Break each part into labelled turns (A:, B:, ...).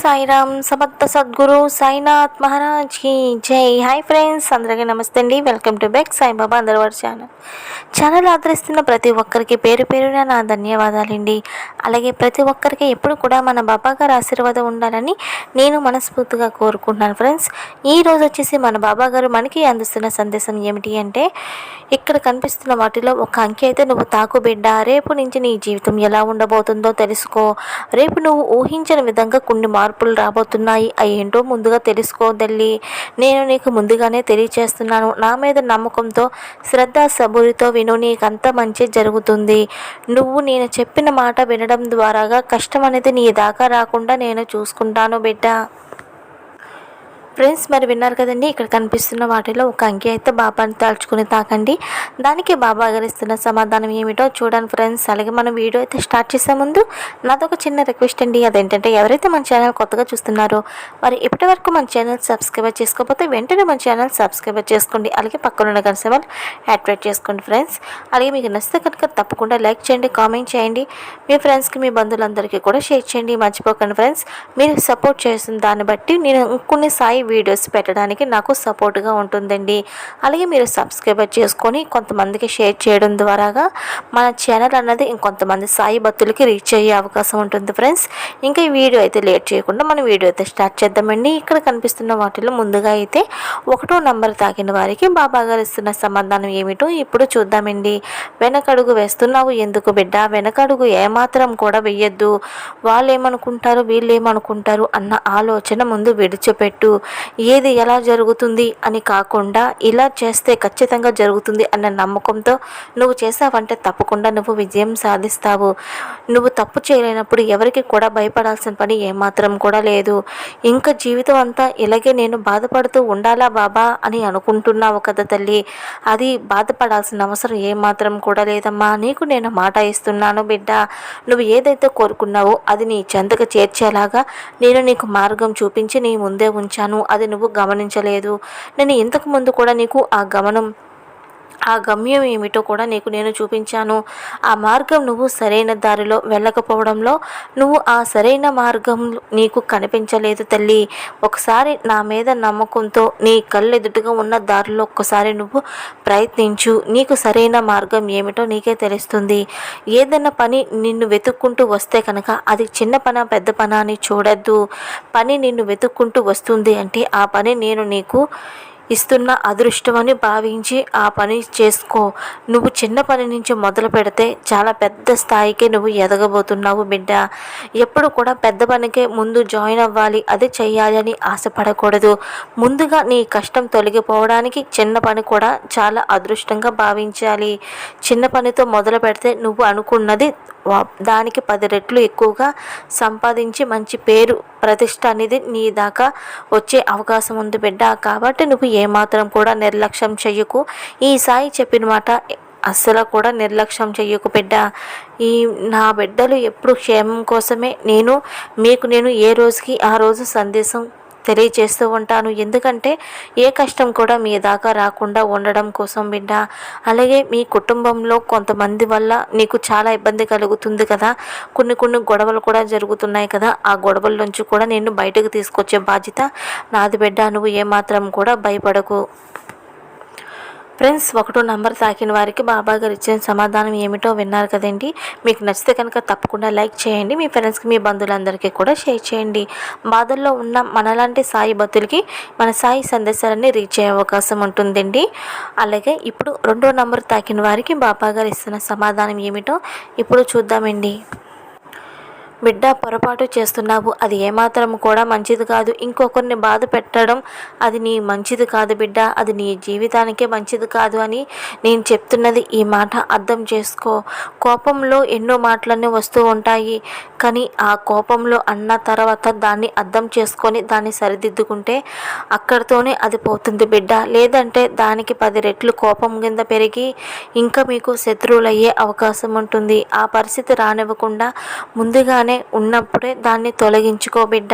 A: సాయిరామ్ సమర్థ సద్గురు సాయినాథ్ మహారాజ్కి జై. హాయ్ ఫ్రెండ్స్ అందరికీ నమస్తే అండి. వెల్కమ్ టు బ్యాక్ సాయిబాబా అందరవారి ఛానల్. ఛానల్ ఆదరిస్తున్న ప్రతి ఒక్కరికి పేరు పేరున నా ధన్యవాదాలండి. అలాగే ప్రతి ఒక్కరికి ఎప్పుడు కూడా మన బాబా గారి ఆశీర్వాదం ఉండాలని నేను మనస్ఫూర్తిగా కోరుకుంటున్నాను ఫ్రెండ్స్. ఈ రోజు వచ్చేసి మన బాబా గారు మనకి అందిస్తున్న సందేశం ఏమిటి అంటే ఇక్కడ కనిపిస్తున్న వాటిలో ఒక అంకె అయితే నువ్వు తాకు బిడ్డ రేపు నుంచి నీ జీవితం ఎలా ఉండబోతుందో తెలుసుకో. రేపు నువ్వు ఊహించిన విధంగా కొన్ని మార్పులు రాబోతున్నాయి. అయ్యేంటో ఏంటో ముందుగా తెలుసుకో తల్లి. నేను నీకు ముందుగానే తెలియచేస్తున్నాను. నా మీద నమ్మకంతో శ్రద్ధ సబురితో విను. నీకంత మంచి జరుగుతుంది. నువ్వు నేను చెప్పిన మాట వినడం ద్వారాగా కష్టం అనేది నీ దాకా రాకుండా నేను చూసుకుంటాను బిడ్డ. ఫ్రెండ్స్ మరి విన్నారు కదండి ఇక్కడ కనిపిస్తున్న వాటిలో ఒక అంకె అయితే బాబాని తలుచుకుని తాకండి. దానికి బాబా గారు ఇస్తున్న సమాధానం ఏమిటో చూడండి ఫ్రెండ్స్. అలాగే మనం వీడియో అయితే స్టార్ట్ చేసే ముందు నాదొక చిన్న రిక్వెస్ట్ అండి. అదేంటంటే ఎవరైతే మన ఛానల్ కొత్తగా చూస్తున్నారో మరి ఇప్పటి వరకు మన ఛానల్ సబ్స్క్రైబ్ చేసుకోకపోతే వెంటనే మన ఛానల్ సబ్స్క్రైబ్ చేసుకోండి. అలాగే పక్కనున్న కలిసి వాళ్ళు యాక్టివేట్ చేసుకోండి ఫ్రెండ్స్. అలాగే మీకు నచ్చితే కనుక తప్పకుండా లైక్ చేయండి కామెంట్ చేయండి. మీ ఫ్రెండ్స్కి మీ బంధువులందరికీ కూడా షేర్ చేయండి. మర్చిపోకండి ఫ్రెండ్స్. మీరు సపోర్ట్ చేసిన దాన్ని బట్టి నేను కొన్ని సాయి వీడియోస్ పెట్టడానికి నాకు సపోర్ట్గా ఉంటుందండి. అలాగే మీరు సబ్స్క్రైబర్ చేసుకొని కొంతమందికి షేర్ చేయడం ద్వారాగా మన ఛానల్ అన్నది ఇంకొంతమంది సాయి భక్తులకి రీచ్ అయ్యే అవకాశం ఉంటుంది ఫ్రెండ్స్ ఇంకా ఈ వీడియో అయితే లేట్ చేయకుండా మనం వీడియో అయితే స్టార్ట్ చేద్దామండి. ఇక్కడ కనిపిస్తున్న వాటిలో ముందుగా అయితే ఒకటో నంబర్ తాకిన వారికి బాబా గారు ఇస్తున్న సమాధానం ఏమిటో ఇప్పుడు చూద్దామండి. వెనకడుగు వేస్తున్నావు ఎందుకు బిడ్డ? వెనకడుగు ఏమాత్రం కూడా వెయ్యొద్దు వాళ్ళు ఏమనుకుంటారు వీళ్ళు ఏమనుకుంటారు అన్న ఆలోచన ముందు విడిచిపెట్టు. ఏది ఎలా జరుగుతుంది అని కాకుండా ఇలా చేస్తే ఖచ్చితంగా జరుగుతుంది అన్న నమ్మకంతో నువ్వు చేసావంటే తప్పకుండా నువ్వు విజయం సాధిస్తావు. నువ్వు తప్పు చేయలేనప్పుడు ఎవరికి కూడా భయపడాల్సిన పని ఏమాత్రం కూడా లేదు. ఇంకా జీవితం అంతా ఇలాగే నేను బాధపడుతూ ఉండాలా బాబా అని అనుకుంటున్నావు కదా తల్లి. అది బాధపడాల్సిన అవసరం ఏమాత్రం కూడా లేదమ్మా. నీకు నేను మాట ఇస్తున్నాను బిడ్డ. నువ్వు ఏదైతే కోరుకున్నావో అది నీ చెంతకు చేర్చేలాగా నేను నీకు మార్గం చూపించి నీ ముందే ఉంచాను అది నువ్వు గమనించలేదు. నేను ఇంతకు ముందు కూడా నీకు ఆ గమనం ఆ గమ్యం ఏమిటో కూడా నీకు నేను చూపించాను. ఆ మార్గం నువ్వు సరైన దారిలో వెళ్ళకపోవడంలో నువ్వు ఆ సరైన మార్గం నీకు కనిపించలేదు తల్లి. ఒకసారి నా మీద నమ్మకంతో నీ కళ్ళెదుటిగా ఉన్న దారిలో ఒక్కసారి నువ్వు ప్రయత్నించు. నీకు సరైన మార్గం ఏమిటో నీకే తెలుస్తుంది. ఏదైనా పని నిన్ను వెతుక్కుంటూ వస్తే కనుక అది చిన్న పన పెద్ద పన అని చూడద్దు. పని నిన్ను వెతుక్కుంటూ వస్తుంది అంటే ఆ పని నేను నీకు ఇస్తున్న అదృష్టమని భావించి ఆ పని చేసుకో. నువ్వు చిన్న పని నుంచి మొదలు పెడితే చాలా పెద్ద స్థాయికి నువ్వు ఎదగబోతున్నావు బిడ్డ. ఎప్పుడు కూడా పెద్ద పనికే ముందు జాయిన్ అవ్వాలి అది చేయాలని అని ఆశపడకూడదు. ముందుగా నీ కష్టం తొలగిపోవడానికి చిన్న పని కూడా చాలా అదృష్టంగా భావించాలి. చిన్న పనితో మొదలు పెడితే నువ్వు అనుకున్నది దానికి పది రెట్లు ఎక్కువగా సంపాదించి మంచి పేరు ప్రతిష్ట అనేది నీ దాకా వచ్చే అవకాశం ఉంది బిడ్డ. కాబట్టి నువ్వు ఏమాత్రం కూడా నిర్లక్ష్యం చెయ్యకు. ఈ సాయి చెప్పిన మాట అస్సలు కూడా నిర్లక్ష్యం చెయ్యకు బిడ్డ. ఈ నా బిడ్డలు ఎప్పుడు క్షేమం కోసమే నేను మీకు నేను ఏ రోజుకి ఆ రోజు సందేశం తెలియజేస్తూ ఉంటాను. ఎందుకంటే ఏ కష్టం కూడా మీ దాకా రాకుండా ఉండడం కోసం బిడ్డ అలాగే మీ కుటుంబంలో కొంతమంది వల్ల నీకు చాలా ఇబ్బంది కలుగుతుంది కదా. కొన్ని కొన్ని గొడవలు కూడా జరుగుతున్నాయి కదా. ఆ గొడవల నుంచి కూడా నేను బయటకు తీసుకొచ్చే బాధ్యత నాది బిడ్డ. నువ్వు ఏమాత్రం కూడా భయపడకు. ఫ్రెండ్స్ ఒకటో నంబర్ తాకిన వారికి బాబా గారు ఇచ్చిన సమాధానం ఏమిటో విన్నారు కదండి. మీకు నచ్చితే కనుక తప్పకుండా లైక్ చేయండి. మీ ఫ్రెండ్స్కి మీ బంధువులందరికీ కూడా షేర్ చేయండి. బాధల్లో ఉన్న మనలాంటి సాయి భక్తులకి మన సాయి సందేశాలన్నీ రీచ్ అయ్యే అవకాశం ఉంటుందండి. అలాగే ఇప్పుడు రెండో నంబర్ తాకిన వారికి బాబా గారు ఇస్తున్న సమాధానం ఏమిటో ఇప్పుడు చూద్దామండి. బిడ్డ పొరపాటు చేస్తున్నావు. అది ఏమాత్రం కూడా మంచిది కాదు. ఇంకొకరిని బాధ పెట్టడం అది నీ మంచిది కాదు బిడ్డ. అది నీ జీవితానికే మంచిది కాదు అని నేను చెప్తున్నది. ఈ మాట అర్థం చేసుకో. కోపంలో ఎన్నో మాటలన్నీ వస్తూ ఉంటాయి. కానీ ఆ కోపంలో అన్న తర్వాత దాన్ని అర్థం చేసుకొని దాన్ని సరిదిద్దుకుంటే అక్కడితోనే అది పోతుంది బిడ్డ. లేదంటే దానికి పది రెట్లు కోపం కింద పెరిగి ఇంకా మీకు శత్రువులయ్యే అవకాశం ఉంటుంది. ఆ పరిస్థితి రానివ్వకుండా ముందుగా ముందుగానే ఉన్నప్పుడే దాన్ని తొలగించుకో బిడ్డ.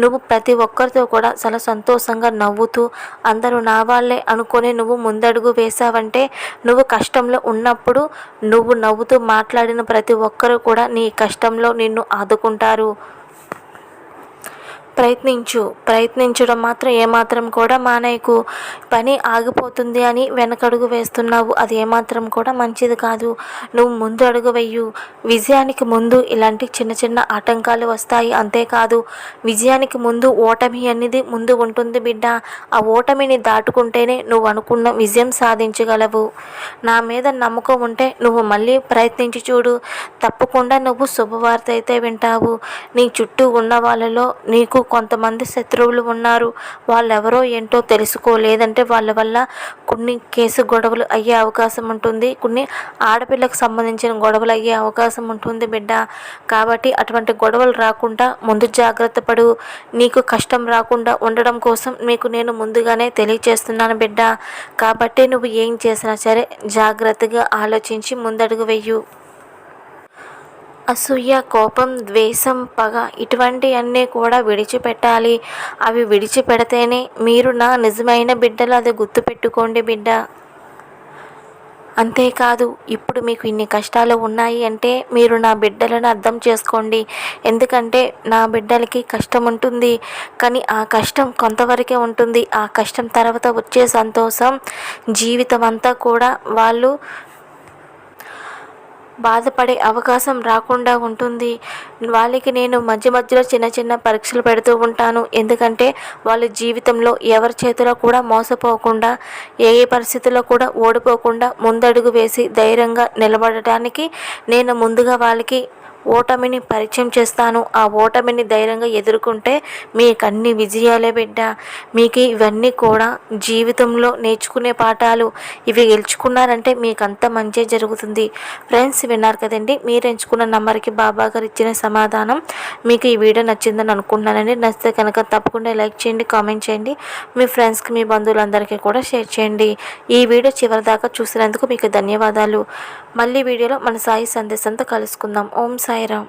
A: నువ్వు ప్రతి ఒక్కరితో కూడా చాలా సంతోషంగా నవ్వుతూ అందరూ నా వాళ్ళే అనుకొని నువ్వు ముందడుగు వేశావంటే నువ్వు కష్టంలో ఉన్నప్పుడు నువ్వు నవ్వుతూ మాట్లాడిన ప్రతి ఒక్కరూ కూడా నీ కష్టంలో నిన్ను ఆదుకుంటారు. ప్రయత్నించు. ప్రయత్నించడం మాత్రం ఏమాత్రం కూడా మానేయకు పని ఆగిపోతుంది అని వెనకడుగు వేస్తున్నావు. అది ఏమాత్రం కూడా మంచిది కాదు. నువ్వు ముందు అడుగు వెయ్యు విజయానికి ముందు ఇలాంటి చిన్న చిన్న ఆటంకాలు వస్తాయి. అంతేకాదు విజయానికి ముందు ఓటమి అనేది ముందు ఉంటుంది బిడ్డ. ఆ ఓటమిని దాటుకుంటేనే నువ్వు అనుకున్న విజయం సాధించగలవు. నా మీద నమ్మకం ఉంటే నువ్వు మళ్ళీ ప్రయత్నించి చూడు. తప్పకుండా నువ్వు శుభవార్త అయితే వింటావు. నీ చుట్టూ ఉన్న వాళ్ళలో నీకు కొంతమంది శత్రువులు ఉన్నారు. వాళ్ళెవరో ఏంటో తెలుసుకోలేదంటే వాళ్ళ వల్ల కొన్ని కేసు గొడవలు అయ్యే అవకాశం ఉంటుంది. కొన్ని ఆడపిల్లకు సంబంధించిన గొడవలు అయ్యే అవకాశం ఉంటుంది బిడ్డ. కాబట్టి అటువంటి గొడవలు రాకుండా ముందు జాగ్రత్త పడు. నీకు కష్టం రాకుండా ఉండడం కోసం మీకు నేను ముందుగానే తెలియచేస్తున్నాను బిడ్డ. కాబట్టి నువ్వు ఏం చేసినా సరే జాగ్రత్తగా ఆలోచించి ముందడుగు వెయ్యు అసూయ కోపం ద్వేషం పగ ఇటువంటివన్నీ కూడా విడిచిపెట్టాలి. అవి విడిచిపెడితేనే మీరు నా నిజమైన బిడ్డలు అది గుర్తుపెట్టుకోండి బిడ్డ. అంతేకాదు ఇప్పుడు మీకు ఇన్ని కష్టాలు ఉన్నాయి అంటే మీరు నా బిడ్డలను అర్థం చేసుకోండి. ఎందుకంటే నా బిడ్డలకి కష్టం ఉంటుంది. కానీ ఆ కష్టం కొంతవరకే ఉంటుంది. ఆ కష్టం తర్వాత వచ్చే సంతోషం జీవితం అంతా కూడా వాళ్ళు బాధపడే అవకాశం రాకుండా ఉంటుంది. వాళ్ళకి నేను మధ్య మధ్యలో చిన్న చిన్న పరీక్షలు పెడుతూ ఉంటాను. ఎందుకంటే వాళ్ళ జీవితంలో ఎవరి చేతిలో కూడా మోసపోకుండా ఏ ఏ పరిస్థితుల్లో కూడా ఓడిపోకుండా ముందడుగు వేసి ధైర్యంగా నిలబడటానికి నేను ముందుగా వాళ్ళకి ఓటమిని పరిచయం చేస్తాను. ఆ ఓటమిని ధైర్యంగా ఎదుర్కొంటే మీకు అన్ని విజయాలే బిడ్డ. మీకు ఇవన్నీ కూడా జీవితంలో నేర్చుకునే పాఠాలు. ఇవి గెలుచుకున్నారంటే మీకు అంత మంచి జరుగుతుంది. ఫ్రెండ్స్ విన్నారు కదండి? మీరు ఎంచుకున్న నెంబర్కి బాబా గారు ఇచ్చిన సమాధానం. మీకు ఈ వీడియో నచ్చిందని అనుకుంటున్నానండి. నచ్చితే కనుక తప్పకుండా లైక్ చేయండి కామెంట్ చేయండి. మీ ఫ్రెండ్స్కి మీ బంధువులందరికీ కూడా షేర్ చేయండి. ఈ వీడియో చివరి దాకా చూసినందుకు మీకు ధన్యవాదాలు. మళ్ళీ వీడియోలో మన సాయి సందేశంతో కలుసుకుందాం. ఓం సాయిరామ్